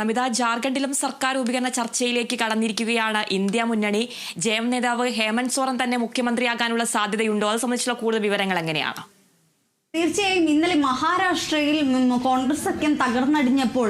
നമിത ജാർഖണ്ഡിലും സർക്കാർ രൂപീകരണ ചർച്ചയിലേക്ക് കടന്നിരിക്കുകയാണ് ഇന്ത്യ മുന്നണി. ജയം നേതാവ് ഹേമന്ത് സോറൻ തന്നെ മുഖ്യമന്ത്രിയാകാനുള്ള സാധ്യതയുണ്ടോ? അത് സംബന്ധിച്ചുള്ള കൂടുതൽ വിവരങ്ങൾ എങ്ങനെയാണ്? തീർച്ചയായും ഇന്നലെ മഹാരാഷ്ട്രയിൽ കോൺഗ്രസ് സഖ്യം തകർന്നടിഞ്ഞപ്പോൾ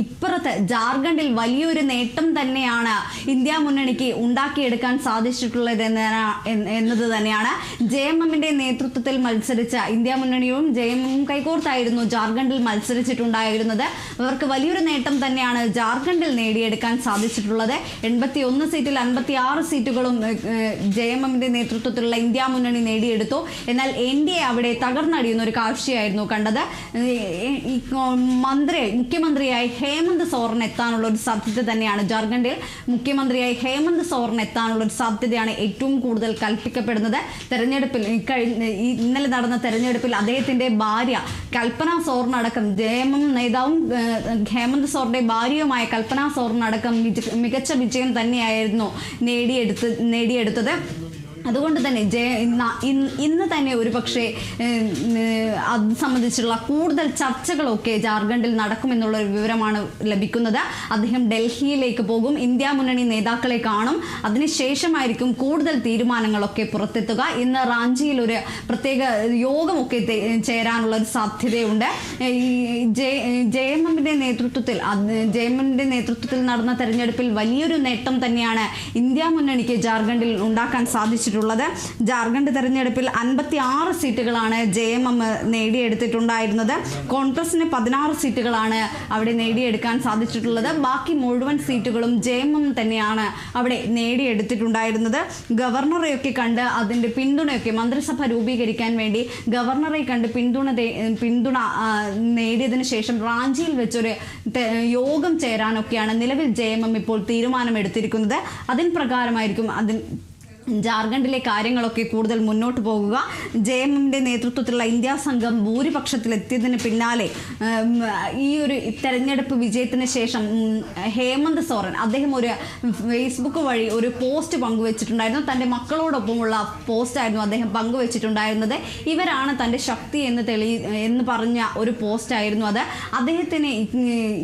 ഇപ്പുറത്ത് ജാർഖണ്ഡിൽ വലിയൊരു നേട്ടം തന്നെയാണ് ഇന്ത്യ മുന്നണിക്ക് ഉണ്ടാക്കിയെടുക്കാൻ സാധിച്ചിട്ടുള്ളത് എന്നത് തന്നെയാണ്. ജെ എം എമ്മിന്റെ നേതൃത്വത്തിൽ മത്സരിച്ച ഇന്ത്യ മുന്നണിയും ജെ എം എമ്മും കൈകോർത്തായിരുന്നു ജാർഖണ്ഡിൽ മത്സരിച്ചിട്ടുണ്ടായിരുന്നത്. അവർക്ക് വലിയൊരു നേട്ടം തന്നെയാണ് ജാർഖണ്ഡിൽ നേടിയെടുക്കാൻ സാധിച്ചിട്ടുള്ളത്. എൺപത്തി ഒന്ന് സീറ്റിൽ അൻപത്തി ആറ് സീറ്റുകളും ജെ എം എമ്മിന്റെ നേതൃത്വത്തിലുള്ള ഇന്ത്യ മുന്നണി നേടിയെടുത്തു. എന്നാൽ എൻ ഡി എ അവിടെ തകർന്നടിയുന്ന. ഒരു കാഴ്ചയായിരുന്നു കണ്ടത്. മന്ത്രി മുഖ്യമന്ത്രിയായി ഹേമന്ത് സോറൻ എത്താനുള്ള ഒരു സാധ്യത തന്നെയാണ് ജാർഖണ്ഡിൽ. മുഖ്യമന്ത്രിയായി ഹേമന്ത് സോറൻ എത്താനുള്ള ഒരു സാധ്യതയാണ് ഏറ്റവും കൂടുതൽ കൽപ്പിക്കപ്പെടുന്നത്. തെരഞ്ഞെടുപ്പിൽ ഇന്നലെ നടന്ന തെരഞ്ഞെടുപ്പിൽ അദ്ദേഹത്തിന്റെ ഭാര്യ കൽപ്പന സോറിനടക്കം ജയമം നേതാവും ഹേമന്ത് സോറിന്റെ ഭാര്യയുമായ കൽപ്പന സോറിനടക്കം മികച്ച വിജയം തന്നെയായിരുന്നു നേടിയെടുത്ത് നേടിയെടുത്തത്. അതുകൊണ്ട് തന്നെ ജയ ഇന്ന തന്നെ ഒരു പക്ഷേ അത് സംബന്ധിച്ചുള്ള കൂടുതൽ ചർച്ചകളൊക്കെ ജാർഖണ്ഡിൽ നടക്കുമെന്നുള്ള ഒരു വിവരമാണ് ലഭിക്കുന്നത്. അദ്ദേഹം ഡൽഹിയിലേക്ക് പോകും. ഇന്ത്യ മുന്നണി നേതാക്കളെ കാണും. അതിനുശേഷമായിരിക്കും കൂടുതൽ തീരുമാനങ്ങളൊക്കെ പുറത്തെത്തുക. ഇന്ന് റാഞ്ചിയിൽ ഒരു പ്രത്യേക യോഗമൊക്കെ ചേരാനുള്ള ഒരു സാധ്യതയുണ്ട്. ഈ ജയ ജെ നേതൃത്വത്തിൽ ജയമന്റെ നേതൃത്വത്തിൽ നടന്ന തെരഞ്ഞെടുപ്പിൽ വലിയൊരു നേട്ടം തന്നെയാണ് ഇന്ത്യ മുന്നണിക്ക് ജാർഖണ്ഡിൽ ഉണ്ടാക്കാൻ സാധിച്ചിട്ടുള്ളത് ജാർഖണ്ഡ് തെരഞ്ഞെടുപ്പിൽ അൻപത്തി ആറ് സീറ്റുകളാണ് ജെ എം എം നേടിയെടുത്തിട്ടുണ്ടായിരുന്നത്. കോൺഗ്രസിന് പതിനാറ് സീറ്റുകളാണ് അവിടെ നേടിയെടുക്കാൻ സാധിച്ചിട്ടുള്ളത്. ബാക്കി മുഴുവൻ സീറ്റുകളും ജെ എം എം തന്നെയാണ് അവിടെ നേടിയെടുത്തിട്ടുണ്ടായിരുന്നത്. ഗവർണറെയൊക്കെ കണ്ട് അതിന്റെ പിന്തുണയൊക്കെ മന്ത്രിസഭ രൂപീകരിക്കാൻ വേണ്ടി ഗവർണറെ കണ്ട് പിന്തുണ പിന്തുണ നേടിയതിന് നേടിയതിനു ശേഷം റാഞ്ചിയിൽ വെച്ചൊരു യോഗം ചേരാനൊക്കെയാണ് നിലവിൽ ജെ എം എം ഇപ്പോൾ തീരുമാനമെടുത്തിരിക്കുന്നത്. അതിൻ പ്രകാരമായിരിക്കും അതിൻ ജാർഖണ്ഡിലെ കാര്യങ്ങളൊക്കെ കൂടുതൽ മുന്നോട്ട് പോകുക. ജെ എം എമ്മിന്റെ നേതൃത്വത്തിലുള്ള ഇന്ത്യ സംഘം ഭൂരിപക്ഷത്തിലെത്തിയതിന് പിന്നാലെ ഈ ഒരു തെരഞ്ഞെടുപ്പ് വിജയത്തിന് ശേഷം ഹേമന്ത് സോറൻ അദ്ദേഹം ഒരു ഫേസ്ബുക്ക് വഴി ഒരു പോസ്റ്റ് പങ്കുവച്ചിട്ടുണ്ടായിരുന്നു. തന്റെ മക്കളോടൊപ്പമുള്ള പോസ്റ്റായിരുന്നു അദ്ദേഹം പങ്കുവച്ചിട്ടുണ്ടായിരുന്നത്. ഇവരാണ് തന്റെ ശക്തി എന്ന് തെളി എന്ന് പറഞ്ഞ ഒരു പോസ്റ്റായിരുന്നു അത്. അദ്ദേഹത്തിന്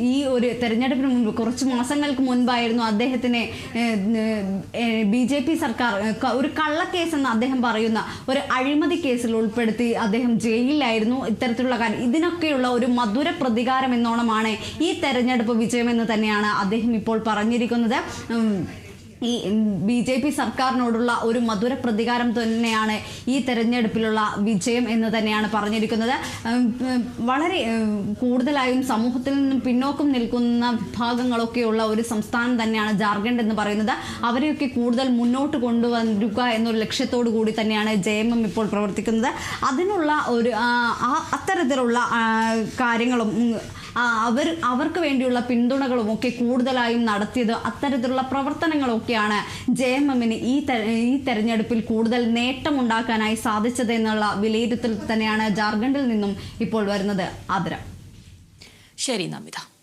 ഈ- ഒരു തെരഞ്ഞെടുപ്പിന് മുമ്പ് കുറച്ച് മാസങ്ങൾക്ക് മുൻപായിരുന്നു അദ്ദേഹത്തിന് ബി സർക്കാർ ഒരു കള്ളക്കേസ് എന്ന് അദ്ദേഹം പറയുന്ന ഒരു അഴിമതി കേസിൽ ഉൾപ്പെടുത്തി അദ്ദേഹം ജയിലിലായിരുന്നു ഇത്തരത്തിലുള്ള കാര്യം. ഇതിനൊക്കെയുള്ള ഒരു മധുര പ്രതികാരം എന്നോണമാണ് ഈ തെരഞ്ഞെടുപ്പ് വിജയമെന്ന് തന്നെയാണ് അദ്ദേഹം ഇപ്പോൾ പറഞ്ഞിരിക്കുന്നത്. ഈ ബി ജെ പി സർക്കാരിനോടുള്ള ഒരു മധുര പ്രതികാരം തന്നെയാണ് ഈ തെരഞ്ഞെടുപ്പിലുള്ള വിജയം എന്ന് തന്നെയാണ് പറഞ്ഞിരിക്കുന്നത്. വളരെ കൂടുതലായും സമൂഹത്തിൽ നിന്നും പിന്നോക്കം നിൽക്കുന്ന വിഭാഗങ്ങളൊക്കെയുള്ള ഒരു സംസ്ഥാനം തന്നെയാണ് ജാർഖണ്ഡ് എന്ന് പറയുന്നത്. അവരെയൊക്കെ കൂടുതൽ മുന്നോട്ട് കൊണ്ടുവരിക എന്നൊരു ലക്ഷ്യത്തോടു കൂടി തന്നെയാണ് ജെ എം എം ഇപ്പോൾ പ്രവർത്തിക്കുന്നത്. അതിനുള്ള ഒരു അത്തരത്തിലുള്ള കാര്യങ്ങളും അവർ അവർക്ക് വേണ്ടിയുള്ള പിന്തുണകളും ഒക്കെ കൂടുതലായും നടത്തിയത് അത്തരത്തിലുള്ള പ്രവർത്തനങ്ങളൊക്കെയാണ് ജെ എം എമ്മിന് ഈ ഈ തെരഞ്ഞെടുപ്പിൽ കൂടുതൽ നേട്ടമുണ്ടാക്കാനായി സാധിച്ചത് എന്നുള്ള വിലയിരുത്തൽ തന്നെയാണ് ജാർഖണ്ഡിൽ നിന്നും ഇപ്പോൾ വരുന്നത്. ആദരം. ശരി നമിത.